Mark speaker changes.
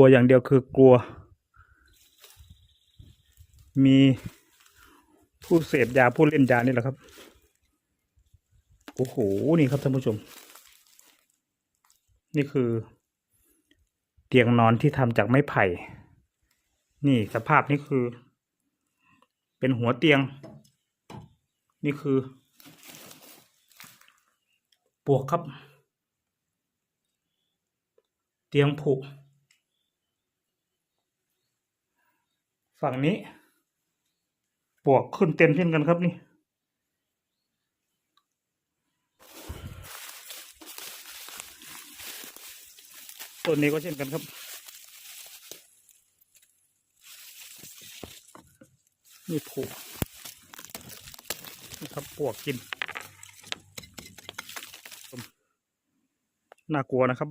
Speaker 1: กลัวอย่างเดียวคือกลัว มีผู้เสพยาผู้เล่นยานี่แหละครับ โอ้โห นี่ครับท่านผู้ชม นี่คือ เตียงนอนที่ทำจากไม้ไผ่ นี่สภาพนี่คือ เป็นหัวเตียง นี่คือ ปวกครับ เตียงผุ ฝั่งนี้ปวกขึ้นเต็มเช่นกันครับนี่ ต้นนี้ก็เช่นกันครับ นี่ผูกนี่ครับปวกกิน น่ากลัวนะครับ